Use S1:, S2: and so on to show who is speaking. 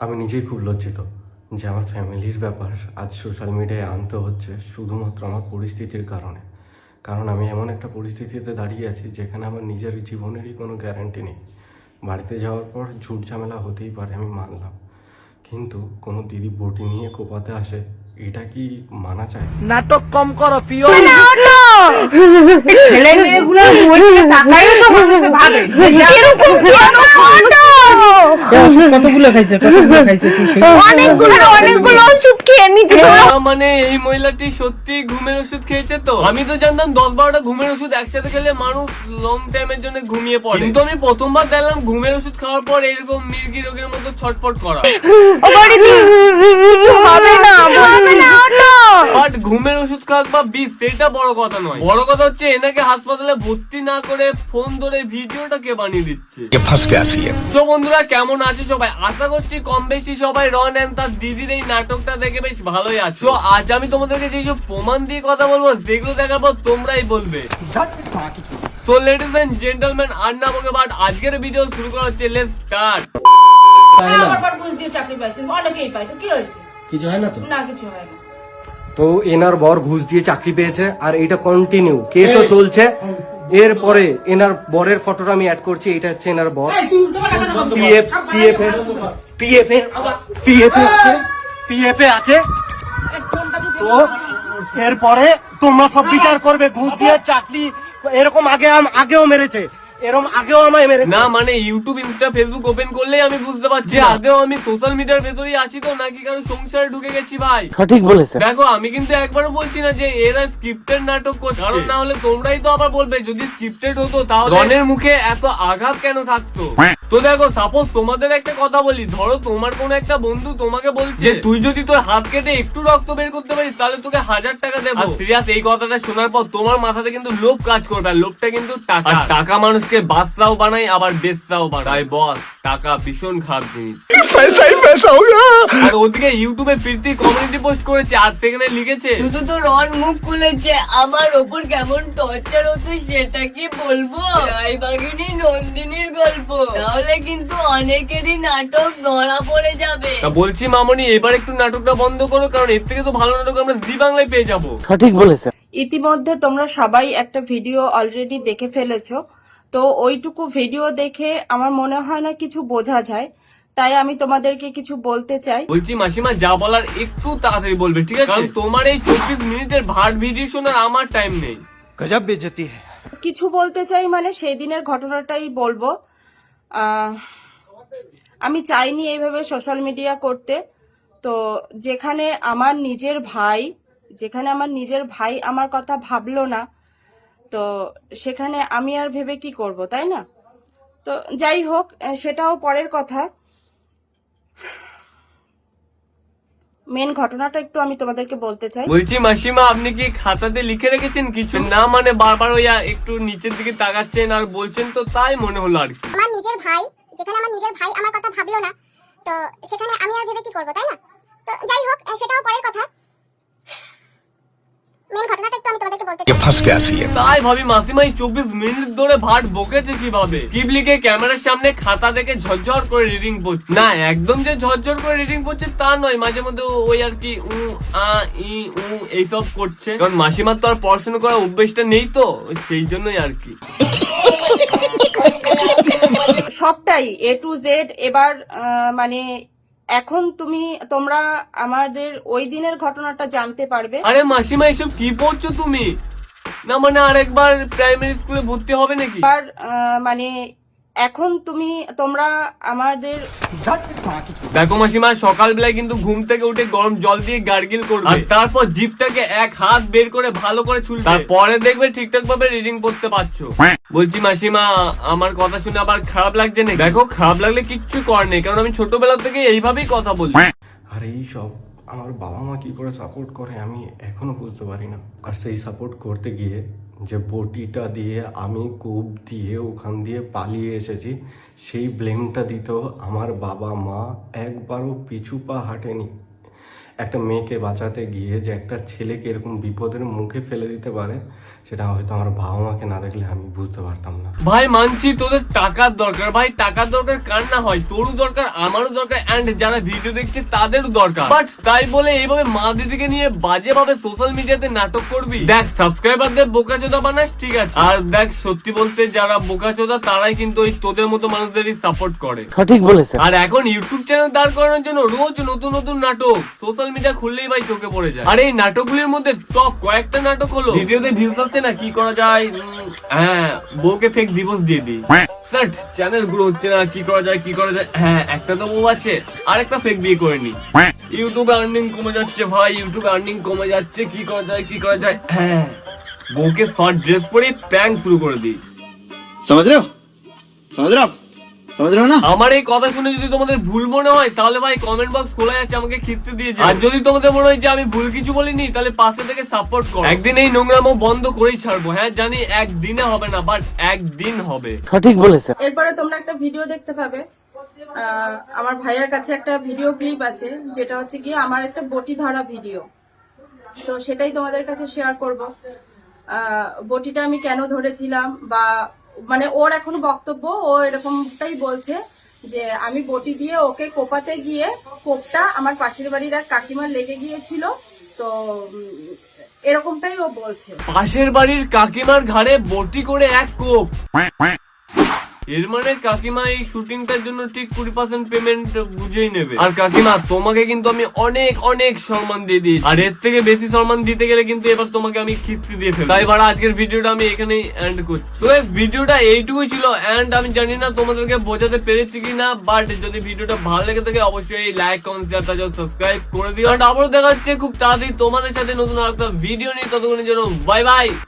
S1: আমি নিজেই খুব লজ্জিত যে আমার ফ্যামিলির ব্যাপার আজ সোশ্যাল মিডিয়ায় আনতে হচ্ছে শুধুমাত্র আমার পরিস্থিতির কারণে। কারণ আমি এমন একটা পরিস্থিতিতে দাঁড়িয়ে আছি যেখানে আমার নিজের জীবনেরই কোনো গ্যারান্টি নেই। বাড়িতে যাওয়ার পর ঝুট ঝামেলা হতেই পারে আমি মানলাম। কিন্তু কোনো দিদি বটি নিয়ে কোপাতে আসে এটা কি মানা যায়?
S2: নাটক কম করো প্রিয়
S3: ছেলে মেয়েগুলো বলছে টাকাই তো ভাবে। এরকম কেন? হতো
S4: কতগুলো খাইছে কতগুলো খাইছে
S3: অনেকগুলো অনেকগুলো ওষুধ খেয়ে নিচে
S5: মানে এই মহিলাটি সত্যি ঘুমের ওষুধ খেয়েছে তো। আমি তো জানতাম দশ বারোটা ঘুমের ওষুধ একসাথে খেলে মানুষ লং টাইমের জন্য ঘুমিয়ে পড়ে। কিন্তু আমি প্রথমবার দেখলাম ঘুমের ওষুধ খাওয়ার পর এরকম মির্গি রোগের মতো ছটফট করা।
S3: হবে না
S5: বাট ঘুমের ওষুধ খাক বা বিষ সেটা বড় কথা নয়। বড় কথা হচ্ছে এনাকে হাসপাতালে ভর্তি না করে ফোন ধরে ভিডিওটা কে বানিয়ে দিচ্ছে? সো বন্ধুরা কেমন আছে সবাই? আশা করছি কম বেশি সবাই রন এন্ড তার দিদির এই নাটকটা দেখে বেশ ভালোই আছো। আজ আমি তোমাদেরকে যেসব প্রমাণ দিয়ে কথা বলব সেগুলো দেখার পর তোমরাই বলবে। তো লেডিস এন্ড জেন্টলম্যান আর না বকে বাট আজকের ভিডিও শুরু করা হচ্ছে লেটস স্টার্ট
S6: আমার ঘুষ দিয়ে চাকরি পাইছি অনেকেই পাই কি হয়েছে?
S1: কিছু হয় না তো?
S6: না কিছু হয় না।
S1: তো এনার বর ঘুষ দিয়ে চাকরি পেয়েছে আর এটা কন্টিনিউ কেসও চলছে। এরপরে এনার বরের ফটোটা আমি অ্যাড করছি এটা হচ্ছে এনার বর। পিএফ পিএফ পিএফ পিএফ আছে। পিএফ আছে তো এরপরে তোমরা সব বিচার করবে ঘুষ দিয়ে চাকরি এরকম আগে আগেও মেরেছে। এরকম আগেও আমায় মেরেছে
S5: না মানে ইউটিউব ইনস্টা ফেসবুক ওপেন করলেই আমি বুঝতে পারছি আদেও আমি সোশ্যাল মিডিয়ার ভেতরেই আছি তো নাকি কারণ সংসারে ঢুকে গেছি ভাই?
S4: সঠিক বলেছে
S5: দেখো আমি কিন্তু একবারও বলছি না যে এরা স্ক্রিপ্টেড নাটক করছে। কারণ না হলে তোমরাই তো আবার বলবে যদি স্ক্রিপ্টেড হতো তাহলে রনের মুখে এত আঘাত কেন থাকতো? তো দেখো সাপোজ তোমাদের একটা কথা বলি ধরো তোমার কোন একটা বন্ধু তোমাকে বলছে তুই যদি তোর হাত কেটে একটু রক্ত বের করতে পারিস তাহলে তোকে হাজার টাকা দেবো। সিরিয়াস এই কথাটা শোনার পর তোমার মাথাতে কিন্তু লোভ কাজ করবে আর লোভটা কিন্তু টাকা। আর টাকা মানুষকে বাদশাও বানায় আবার বেশাও বানায় বস টাকা ভীষণ খারাপ জিনিস আর ওদিকে ইউটিউবে প্রীতি কমিউনিটি পোস্ট করেছে আর সেখানে লিখেছে
S7: শুধু তো রন মুখ খুলেছে আমার ওপর কেমন টর্চার হতো সেটা কি বলব? রাই বাঘিনী নন্দিনীর গল্প। তাহলে কিন্তু অনেকেরই নাটক ধরা পড়ে যাবে।
S5: তা বলছি মামনি এবার একটু নাটকটা বন্ধ করো কারণ এর থেকে তো ভালো নাটক আমরা জি বাংলায় পেয়ে যাব।
S4: সঠিক বলেছে
S6: ইতিমধ্যে তোমরা সবাই একটা ভিডিও অলরেডি দেখে ফেলেছো। তো ওইটুকু ভিডিও দেখে আমার মনে হয় না কিছু বোঝা যায়। তাই আমি তোমাদেরকে কিছু বলতে চাই।
S5: বলছি মাসিমা যা বলার একটু তাড়াতাড়ি বলবে ঠিক আছে? কারণ তোমার এই চব্বিশ মিনিটের ভার ভিডিও শোনার আমার টাইম নেই।
S2: গজব বেজতি
S6: কিছু বলতে চাই মানে সেই দিনের ঘটনাটাই বলব। আমি চাইনি এইভাবে সোশ্যাল মিডিয়া করতে। তো যেখানে আমার নিজের ভাই যেখানে আমার নিজের ভাই আমার কথা ভাবলো না তো সেখানে আমি আর ভেবে কি করব তাই না? তো যাই হোক সেটাও পরের কথা। মেন ঘটনাটা একটু আমি তোমাদেরকে বলতে চাই।
S5: বলছি মাসিমা আপনি কি খাতাতে লিখে রেখেছেন কিছু? না। মানে বারবার ওই একটু নিচের দিকে তাকাচ্ছেন আর বলছেন তো তাই মনে হলো আর কি।
S8: আমার নিজের ভাই যেখানে আমার নিজের ভাই আমার কথা ভাবলো না তো সেখানে আমি আর ভেবে কি করব তাই না? তো যাই হোক সেটাও পরের কথা।
S5: মিনিট ধরে ভাট বকেছে কীভাবে? ক্যামেরার সামনে খাতা ঝরঝর করে রিডিং না একদম যে ঝরঝর করে রিডিং তা নয় মাঝে মধ্যে ওই আর কি উ আ ই উ এইসব করছে। কারণ মাসিমার তো আর পড়াশোনা করার অভ্যেসটা নেই তো সেই জন্যই আর কি।
S6: সবটাই এ টু জেড এবার মানে এখন তুমি তোমরা আমাদের ওই দিনের ঘটনাটা জানতে পারবে।
S5: আরে মাসিমা এসব কি পড়ছো তুমি? না মানে আরেকবার প্রাইমারি স্কুলে ভর্তি হবে নাকি?
S6: আর আহ, মানে এখন তুমি তোমরা আমাদের
S5: দেখো মাসিমা সকালবেলায় কিন্তু ঘুম থেকে উঠে গরম জল দিয়ে গার্গিল করবে। আর তারপর জিপটাকে এক হাত বের করে ভালো করে চুল তারপরে দেখবে ঠিকঠাক ভাবে রিডিং করতে পারছ। বলছি মাসিমা আমার কথা শুনে আবার খারাপ লাগছে না দেখো খারাপ লাগলে কিচ্ছু কর নেই কারণ আমি ছোটবেলা থেকে এইভাবেই কথা বলি।
S1: আর এই সব আমার বাবা মা কি করে সাপোর্ট করে আমি এখনও বুঝতে পারি না। আর সেই সাপোর্ট করতে গিয়ে যে বটিটা দিয়ে আমি কূপ দিয়ে ওখান দিয়ে পালিয়ে এসেছি, সেই ব্লেমটা দিতেও আমার বাবা মা একবারও পিছু পা হাঁটেনি। একটা মেয়েকে বাঁচাতে গিয়ে যে একটা ছেলেকে এরকম বিপদের মুখে ফেলে দিতে পারে সেটা হয়তো আমার বাবা মাকে না দেখলে আমি বুঝতে পারতাম না।
S5: ভাই মানছি তোদের টাকার দরকার। ভাই টাকার দরকার কার না হয়? তোরও দরকার আমারও দরকার এন্ড যারা ভিডিও দেখছে তাদেরও দরকার। বাট তাই বলে এইভাবে মা দিদিকে নিয়ে বাজে ভাবে সোশ্যাল মিডিয়াতে নাটক করবি? দেখ সাবস্ক্রাইবারদের বোকাচোদা বানাস ঠিক আছে। আর দেখ সত্যি বলতে যারা বোকাচোদা তারাই কিন্তু ওই তোদের মতো মানুষদেরই সাপোর্ট করে।
S2: সঠিক বলেছে
S5: আর এখন ইউটিউব চ্যানেল দাঁড় করানোর জন্য রোজ নতুন নতুন নাটক সোশ্যাল সোশ্যাল মিডিয়া খুললেই ভাই চোখে পড়ে যায়। আর এই নাটকগুলির মধ্যে টপ কয়েকটা নাটক হলো। ভিডিওতে ভিউজ আসছে না কি করা যায়? হ্যাঁ বউকে ফেক ডিভোর্স দিয়ে দিই। স্যার চ্যানেল গ্রো হচ্ছে না কি করা যায় কি করা যায়? হ্যাঁ একটা তো বউ আছে আর একটা ফেক বিয়ে করে নি। ইউটিউবে আর্নিং কমে যাচ্ছে ভাই ইউটিউবে আর্নিং কমে যাচ্ছে কি করা যায় কি করা যায়? হ্যাঁ বউকে শর্ট ড্রেস পরে প্যাং শুরু করে দিই।
S9: সমাজ রে সমাজ রে সমুদ্র না
S5: আমার এই কথা শুনে যদি তোমাদের ভুল মনে হয় তাহলে ভাই কমেন্ট বক্স খোলা যাচ্ছে আমাকে খিস্তি দিয়ে আর যদি তোমাদের মনে হয় যে আমি ভুল কিছু বলিনি তাহলে পাশে থেকে সাপোর্ট করো। একদিন এই নোংরামো বন্ধ করেই ছাড়বো। হ্যাঁ জানি একদিনে হবে না বাট একদিন হবে।
S2: সঠিক বলেছে।
S6: এরপরে তোমরা একটা ভিডিও দেখতে পাবে। আমার ভাইয়ার কাছে একটা ভিডিও ক্লিপ আছে যেটা হচ্ছে কি আমার একটা বটি ধরা ভিডিও তো সেটাই তোমাদের কাছে শেয়ার করব। বটিটা আমি কেন ধরেছিলাম বা মানে ওর এখন বক্তব্য ও এরকমটাই বলছে যে আমি বটি দিয়ে ওকে কোপাতে গিয়ে কোপটা আমার পাশের বাড়ির এক কাকিমার লেগে গিয়েছিল। তো এরকমটাই ও বলছে।
S5: পাশের বাড়ির কাকিমার ঘাড়ে বটি করে এক কোপ। এর মানে কাকিমা এই শুটিংটার জন্য ঠিক কুড়ি পার্সেন্ট পেমেন্ট বুঝেই নেবে। আর কাকিমা, তোমাকে কিন্তু আমি অনেক অনেক সম্মান দিয়ে দিই আর এর থেকে বেশি সম্মান দিতে গেলে কিন্তু এবার তোমাকে আমি কিস্তি দিয়ে ফেলব। তাই এবার আজকের ভিডিওটা আমি এখানেই এন্ড করছি। তো ভিডিওটা এইটুকুই ছিল এন্ড আমি জানি না তোমাদেরকে বোঝাতে পেরেছি কি না বাট যদি ভিডিওটা ভালো লেগে থাকে, অবশ্যই লাইক কমেন্ট শেয়ার তাছাড়া সাবস্ক্রাইব করে দিও। আর আবারও দেখা হচ্ছে খুব তাড়াতাড়ি তোমাদের সাথে নতুন আরেকটা ভিডিও নিয়ে। ততক্ষণের জন্য বাই বাই